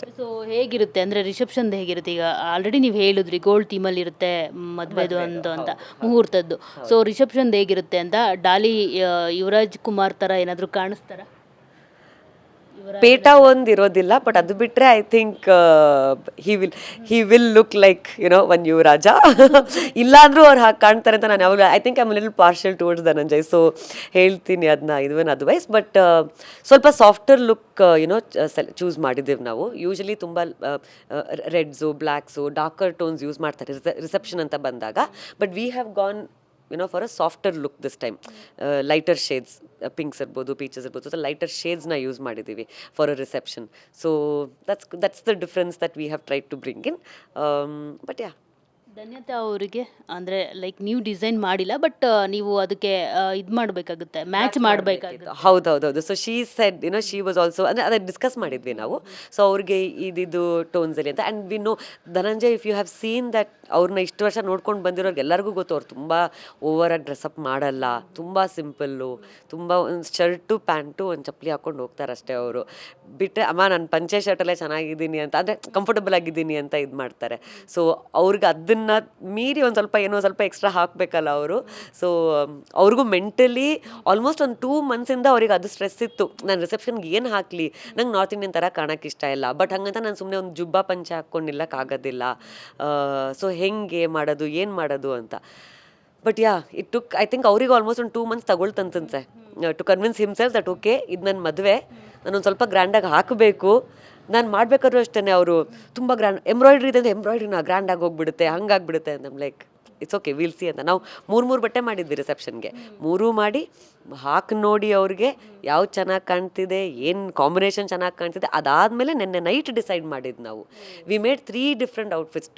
ಅಷ್ಟೇ. ಸೊ ಹೇಗಿರುತ್ತೆ? ಅಂದರೆ ರಿಸೆಪ್ಷನ್ದು ಹೇಗಿರುತ್ತೆ? ಈಗ ಆಲ್ರೆಡಿ ನೀವು ಹೇಳಿದ್ರಿ ಗೋಲ್ಡ್ ಥೀಮಲ್ಲಿ ಇರುತ್ತೆ ಮದುವೆದು ಅಂತ ಅಂತ ಮುಹೂರ್ತದ್ದು. ಸೊ ರಿಸೆಪ್ಷನ್ದು ಹೇಗಿರುತ್ತೆ ಅಂತ ಡಾಲಿ ಆ, ಯುವರಾಜ್ ಕುಮಾರ್ ಥರ ಏನಾದರೂ ಕಾಣಿಸ್ತಾರ? ಪೇಟ ಒಂದು ಇರೋದಿಲ್ಲ ಬಟ್ ಅದು ಬಿಟ್ರೆ I think he will he will look like you know one yuvaraja ಇಲ್ಲಾಂದ್ರೂ ಅವ್ರು ಹಾಗೆ ಕಾಣ್ತಾರೆ ಅಂತ ನಾನು ಯಾವಾಗಲೂ I think I lil partial towards Dhananjay so ಹೇಳ್ತೀನಿ ಅದನ್ನ ಇದನ್ ಅದರ್ವೈಸ್ ಬಟ್ ಸ್ವಲ್ಪ softer look you know choose ಮಾಡಿದ್ದೇವೆ ನಾವು. ಯೂಶಲಿ ತುಂಬ reds blacks darker tones use ಮಾಡ್ತಾರೆ ರಿಸೆಪ್ಷನ್ ಅಂತ ಬಂದಾಗ. But we have gone you know for a softer look this time lighter shades pinks ಇರ್ಬೋದು ಪೀಚಸ್ ಇರ್ಬೋದು ಸೊ ಲೈಟರ್ ಶೇಡ್ಸ್ನ ಯೂಸ್ ಮಾಡಿದ್ದೀವಿ for a reception so that's that's the difference that we have try to bring in but yeah Dhanyata ಅವರಿಗೆ ಅಂದರೆ like ನೀವು design ಮಾಡಿಲ್ಲ but ನೀವು ಅದಕ್ಕೆ ಇದು ಮಾಡಬೇಕಾಗುತ್ತೆ ಮ್ಯಾಚ್ ಮಾಡಬೇಕಾಗುತ್ತೆ. ಹೌದೌದೌದು. So she said you know she was also ಅಂದರೆ ಅದೇ ಡಿಸ್ಕಸ್ ಮಾಡಿದ್ವಿ ನಾವು. ಸೊ ಅವ್ರಿಗೆ ಇದಿದ್ದು ಟೋನ್ಸಲ್ಲಿ ಅಂತ. And we know Dhananjay if you have seen that ಅವ್ರನ್ನ ಇಷ್ಟು ವರ್ಷ ನೋಡ್ಕೊಂಡು ಬಂದಿರೋರ್ಗೆ ಎಲ್ಲರಿಗೂ ಗೊತ್ತು ಅವ್ರು ತುಂಬ ಓವರಾಗಿ ಡ್ರೆಸ್ಅಪ್ ಮಾಡಲ್ಲ ತುಂಬ ಸಿಂಪಲ್ಲು ತುಂಬ ಒಂದು ಶರ್ಟು ಪ್ಯಾಂಟು ಒಂದು ಚಪ್ಪಲಿ ಹಾಕ್ಕೊಂಡು ಹೋಗ್ತಾರೆ ಅಷ್ಟೇ ಅವರು. ಬಿಟ್ಟರೆ ಅಮ್ಮ ನಾನು ಪಂಚೆ ಶರ್ಟಲ್ಲೇ ಚೆನ್ನಾಗಿದ್ದೀನಿ ಅಂತ ಅಂದರೆ ಕಂಫರ್ಟಬಲ್ ಆಗಿದ್ದೀನಿ ಅಂತ ಇದು ಮಾಡ್ತಾರೆ. ಸೊ ಅವ್ರಿಗೆ ಅದನ್ನು ಮೀರಿ ಒಂದು ಸ್ವಲ್ಪ ಏನೋ ಸ್ವಲ್ಪ ಎಕ್ಸ್ಟ್ರಾ ಹಾಕಬೇಕಲ್ಲ ಅವರು. ಸೊ ಅವ್ರಿಗೂ ಮೆಂಟಲಿ ಆಲ್ಮೋಸ್ಟ್ ಒಂದು ಟೂ ಮಂತ್ಸಿಂದ ಅವ್ರಿಗೆ ಅದು ಸ್ಟ್ರೆಸ್ ಇತ್ತು. ನಾನು ರಿಸೆಪ್ಷನ್ಗೆ ಏನು ಹಾಕಲಿ? ನಂಗೆ ನಾರ್ತ್ ಇಂಡಿಯನ್ ಥರ ಕಾಣಕ್ಕೆ ಇಷ್ಟ ಇಲ್ಲ. ಬಟ್ ಹಂಗಂತ ನಾನು ಸುಮ್ಮನೆ ಒಂದು ಜುಬ್ಬ ಪಂಚೆ ಹಾಕ್ಕೊಂಡಿಲ್ಲಕ್ಕೆ ಆಗೋದಿಲ್ಲ. ಸೊ ಹೆಂಗೆ ಮಾಡೋದು, ಏನು ಮಾಡೋದು ಅಂತ. But yeah it took I think ಅವ್ರಿಗೆ ಆಲ್ಮೋಸ್ಟ್ ಒಂದು two months ತಗೊಳ್ತಂತಂತೆ. To convince himself that okay ಇದು ನನ್ನ ಮದುವೆ. ನಾನೊಂದು ಸ್ವಲ್ಪ ಗ್ರ್ಯಾಂಡಾಗಿ ಹಾಕಬೇಕು. ನಾನು ಮಾಡಬೇಕಾದ್ರೂ ಅಷ್ಟೇ ಅವರು ತುಂಬ ಗ್ರ್ಯಾಂಡ್ ಎಂಬ್ರಾಯ್ಡ್ರಿ ಇದೆ ಎಂಬ್ರಾಯ್ಡ್ರಿನ ಗ್ರ್ಯಾಂಡಾಗಿ ಹೋಗ್ಬಿಡುತ್ತೆ, ಹಂಗಾಗ್ಬಿಡುತ್ತೆ ಅಂತ like it's okay we'll see ಅಂತ. ನಾವು ಮೂರು ಮೂರು ಬಟ್ಟೆ ಮಾಡಿದ್ವಿ ರಿಸೆಪ್ಷನ್ಗೆ ಮೂರೂ ಮಾಡಿ ಹಾಕಿ ನೋಡಿ ಅವ್ರಿಗೆ ಯಾವ ಚೆನ್ನಾಗಿ ಕಾಣ್ತಿದೆ, ಏನು ಕಾಂಬಿನೇಷನ್ ಚೆನ್ನಾಗಿ ಕಾಣ್ತಿದೆ, ಅದಾದಮೇಲೆ ನೆನ್ನೆ ನೈಟ್ ಡಿಸೈಡ್ ಮಾಡಿದ್ದು ನಾವು. We made three different outfits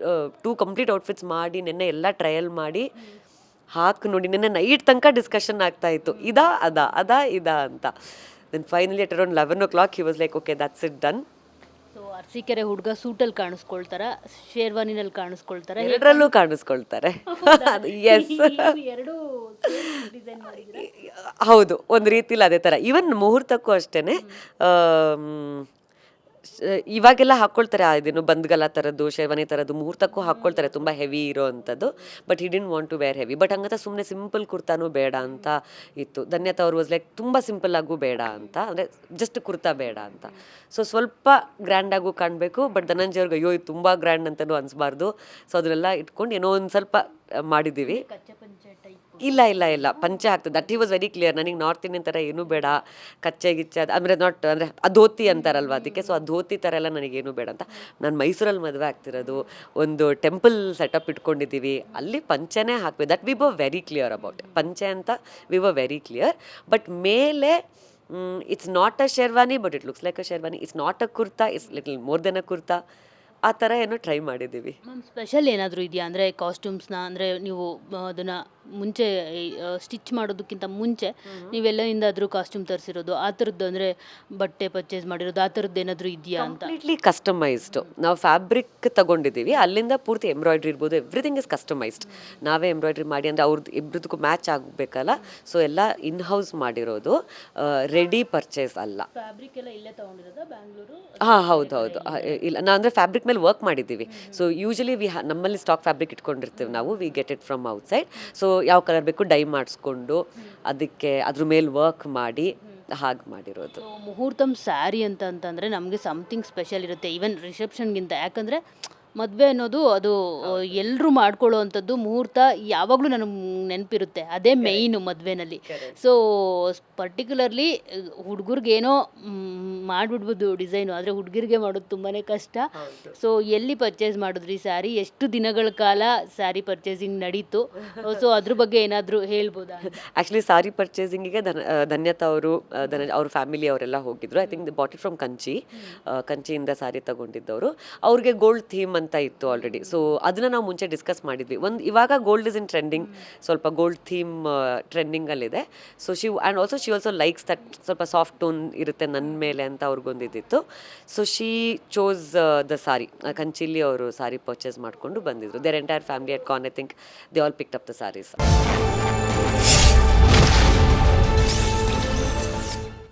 two complete outfits ಮಾಡಿ, ನೆನ್ನೆ ಎಲ್ಲ ಟ್ರಯಲ್ ಮಾಡಿ, ಹಾಕಿ ನೋಡಿ, ನೆನ್ನೆ ನೈಟ್ ತನಕ ಡಿಸ್ಕಷನ್ ಆಗ್ತಾ ಇತ್ತು. ಇದಾ, ಅದಾ ಅದಾ, ಇದಾ ಅಂತ. Then finally at around eleven o'clock he was like okay that's it done Arsikere ಹುಡುಗ ಸೂಟಲ್ಲಿ ಕಾಣಿಸ್ಕೊಳ್ತಾರ ಶೇರ್ವಾನಿನಲ್ಲಿ ಕಾಣಿಸ್ಕೊಳ್ತಾರ ಎರಡರಲ್ಲೂ ಕಾಣಿಸ್ಕೊಳ್ತಾರೆ. ಎಸ್ ಎರಡು ಹೌದು ಒಂದು ರೀತಿಲಿ ಅದೇ ಥರ ಇವನ್ ಮುಹೂರ್ತಕ್ಕೂ ಅಷ್ಟೇ ಇವಾಗೆಲ್ಲ ಹಾಕ್ಕೊಳ್ತಾರೆ ಆ ಇದೇನು ಬಂದ್ಗಲ ಥರದ್ದು ಶೇರ್ವಾನಿ ಥರದ್ದು ಮುಹೂರ್ತಕ್ಕೂ ಹಾಕ್ಕೊಳ್ತಾರೆ ತುಂಬ ಹೆವಿ ಇರೋ ಅಂಥದ್ದು but he didn't want to wear heavy but ಹಂಗಂತ ಸುಮ್ಮನೆ ಸಿಂಪಲ್ ಕುರ್ತಾನೂ ಬೇಡ ಅಂತ ಇತ್ತು. ಧನ್ಯತಾ ಅವ್ರು ವಾಸ್ ಲೈಕ್ ತುಂಬ ಸಿಂಪಲ್ ಆಗೂ ಬೇಡ ಅಂತ. ಅಂದರೆ ಜಸ್ಟ್ ಕುರ್ತಾ ಬೇಡ ಅಂತ. ಸೊ ಸ್ವಲ್ಪ ಗ್ರ್ಯಾಂಡಾಗೂ ಕಾಣಬೇಕು ಬಟ್ ಧನಂಜಯ ಅವ್ರಿಗೆ ಅಯ್ಯೋ ಇದು ತುಂಬ ಗ್ರ್ಯಾಂಡ್ ಅಂತಲೂ ಅನಿಸ್ಬಾರ್ದು. ಸೊ ಅದನ್ನೆಲ್ಲ ಇಟ್ಕೊಂಡು ಏನೋ ಒಂದು ಸ್ವಲ್ಪ ಮಾಡಿದ್ದೀವಿ. ಇಲ್ಲ ಇಲ್ಲ ಇಲ್ಲ. ಪಂಚೆ ಆಗ್ತದೆ. ದಟ್ ಈ ವಾಸ್ ವೆರಿ ಕ್ಲಿಯರ್ ನನಗೆ ನಾರ್ತ್ ಇಂಡಿಯನ್ ಥರ ಏನೂ ಬೇಡ. ಕಚ್ಚೆ, ಗಿಚ್ಚೆ ಅದು ಅಂದರೆ ನಾಟ್ ಅಂದರೆ ಅಧೋತಿ ಧೋತಿ ಅಂತಾರಲ್ವ ಅದಕ್ಕೆ? ಸೊ ಅಧೋತಿ ಧೋತಿ ಥರ ಎಲ್ಲ ನನಗೇನು ಬೇಡ ಅಂತ. ನಾನು ಮೈಸೂರಲ್ಲಿ ಮದುವೆ ಆಗ್ತಿರೋದು. ಒಂದು ಟೆಂಪಲ್ ಸೆಟಪ್ ಇಟ್ಕೊಂಡಿದ್ದೀವಿ ಅಲ್ಲಿ ಪಂಚೆನೇ ಹಾಕ್ಬೇಕು. That we be very clear about ಪಂಚೆ ಅಂತ we be very clear but ಮೇಲೆ it's not a sherwani but it looks like a sherwani it's not a kurta it's little more than a kurta ಆ ಥರ ಏನೋ try ಮಾಡಿದ್ದೀವಿ special ಏನಾದರೂ ಇದೆಯಾ? ಅಂದರೆ ಕಾಸ್ಟ್ಯೂಮ್ಸ್ನ ಅಂದರೆ ನೀವು ಅದನ್ನ ಮುಂಚೆ ಸ್ಟಿಚ್ ಮಾಡೋದಕ್ಕಿಂತ ಮುಂಚೆ ನೀವೆಲ್ಲಿಂದಾದರೂ ಕಾಸ್ಟ್ಯೂಮ್ ತರಿಸಿರೋದು ಆ ಥರದ್ದು ಅಂದರೆ ಬಟ್ಟೆ ಪರ್ಚೇಸ್ ಮಾಡಿರೋದು ಆ ಥರದ್ದು ಏನಾದರೂ ಇದೆಯಾ ಅಂತ? ಕಂಪ್ಲೀಟ್ಲಿ ಕಸ್ಟಮೈಸ್ಡ್ ನಾವು ಫ್ಯಾಬ್ರಿಕ್ ತಗೊಂಡಿದ್ದೀವಿ ಅಲ್ಲಿಂದ ಪೂರ್ತಿ ಎಂಬ್ರಾಯ್ಡ್ರಿ ಇರ್ಬೋದು ಎವ್ರಿಥಿಂಗ್ ಇಸ್ ಕಸ್ಟಮೈಸ್ಡ್ ನಾವೇ ಎಂಬ್ರಾಯ್ಡ್ರಿ ಮಾಡಿ ಅಂದರೆ ಅವ್ರದ್ದು ಇಬ್ಬರದಕ್ಕೂ ಮ್ಯಾಚ್ ಆಗಬೇಕಲ್ಲ ಸೊ ಎಲ್ಲ ಇನ್ ಹೌಸ್ ಮಾಡಿರೋದು ರೆಡಿ ಪರ್ಚೇಸ್ ಅಲ್ಲ. ಫ್ಯಾಬ್ರಿಕ್ ಎಲ್ಲ ಇಲ್ಲೇ ತಗೊಂಡಿರೋದು ಬ್ಯಾಂಗ್ಳೂರು ಹಾಂ ಹೌದು ಹೌದು. ಇಲ್ಲ ನಾವು ಅಂದರೆ ಫ್ಯಾಬ್ರಿಕ್ ಮೇಲೆ ವರ್ಕ್ ಮಾಡಿದ್ದೀವಿ. ಸೊ ಯೂಶಲಿ ವಿ ನಮ್ಮಲ್ಲಿ ಸ್ಟಾಕ್ ಫ್ಯಾಬ್ರಿಕ್ ಇಟ್ಕೊಂಡಿರ್ತೀವಿ ನಾವು we get it from outside so ಯಾವ ಕಲರ್ ಬೇಕು ಡೈ ಮಾಡಿಸ್ಕೊಂಡು ಅದಕ್ಕೆ ಅದ್ರ ಮೇಲೆ ವರ್ಕ್ ಮಾಡಿ ಹಾಗೆ ಮಾಡಿರೋದು. ಮುಹೂರ್ತಮ್ ಮುಹೂರ್ತಂ ಸ್ಯಾರಿ ಅಂತ ಅಂತಂದರೆ ನಮಗೆ ಸಮಥಿಂಗ್ ಸ್ಪೆಷಲ್ ಇರುತ್ತೆ. ಈವನ್ ರಿಸೆಪ್ಷನ್ಗಿಂತ ಯಾಕಂದರೆ ಮದುವೆ ಅನ್ನೋದು ಅದು ಎಲ್ಲರೂ ಮಾಡ್ಕೊಳ್ಳೋವಂಥದ್ದು ಮುಹೂರ್ತ ಯಾವಾಗಲೂ ನನಗೆ ನೆನಪಿರುತ್ತೆ. ಅದೇ ಮೇಯ್ನು ಮದುವೆನಲ್ಲಿ. ಸೊ ಪರ್ಟಿಕ್ಯುಲರ್ಲಿ ಹುಡುಗರಿಗೇನೋ ಮಾಡಿಬಿಡ್ಬೋದು ಡಿಸೈನು ಆದರೆ ಹುಡುಗರಿಗೆ ಮಾಡೋದು ತುಂಬಾ ಕಷ್ಟ. ಸೊ ಎಲ್ಲಿ ಪರ್ಚೇಸ್ ಮಾಡಿದ್ರಿ ಸ್ಯಾರಿ ಎಷ್ಟು ದಿನಗಳ ಕಾಲ ಸ್ಯಾರಿ ಪರ್ಚೇಸಿಂಗ್ ನಡೀತು? ಸೊ ಅದ್ರ ಬಗ್ಗೆ ಏನಾದರೂ ಹೇಳ್ಬೋದು? ಆ್ಯಕ್ಚುಲಿ ಸಾರಿ ಪರ್ಚೇಸಿಂಗಿಗೆ ಧನ ಧನ್ಯತಾ ಅವರು ಧನ ಅವ್ರ ಫ್ಯಾಮಿಲಿ ಅವರೆಲ್ಲ ಹೋಗಿದ್ರು. ಐ ಥಿಂಕ್ ದ ಬಾಟಿ ಫ್ರಮ್ ಕಂಚಿ ಕಂಚಿಯಿಂದ ಸಾರಿ ತಗೊಂಡಿದ್ದವರು. ಅವ್ರಿಗೆ ಗೋಲ್ಡ್ ಥೀಮ್ ಅಂತ ಇತ್ತು ಆಲ್ರೆಡಿ ಸೊ ಅದನ್ನ ನಾವು ಮುಂಚೆ ಡಿಸ್ಕಸ್ ಮಾಡಿದ್ವಿ. ಒಂದು ಇವಾಗ ಗೋಲ್ಡ್ ಇಸ್ ಇನ್ ಟ್ರೆಂಡಿಂಗ್ ಸ್ವಲ್ಪ gold theme ಟ್ರೆಂಡಿಂಗಲ್ಲಿದೆ so she and also she also likes that ಸ್ವಲ್ಪ ಸಾಫ್ಟ್ ಟೋನ್ ಇರುತ್ತೆ ನನ್ನ ಮೇಲೆ ಅಂತ ಅವ್ರಿಗೊಂದಿದ್ದಿತ್ತು so she chose the sari ಕಂಚಿಲಿ ಅವರು ಸಾರಿ ಪರ್ಚೇಸ್ ಮಾಡಿಕೊಂಡು ಬಂದಿದ್ರು. Their entire family at corn I think they all picked up the saris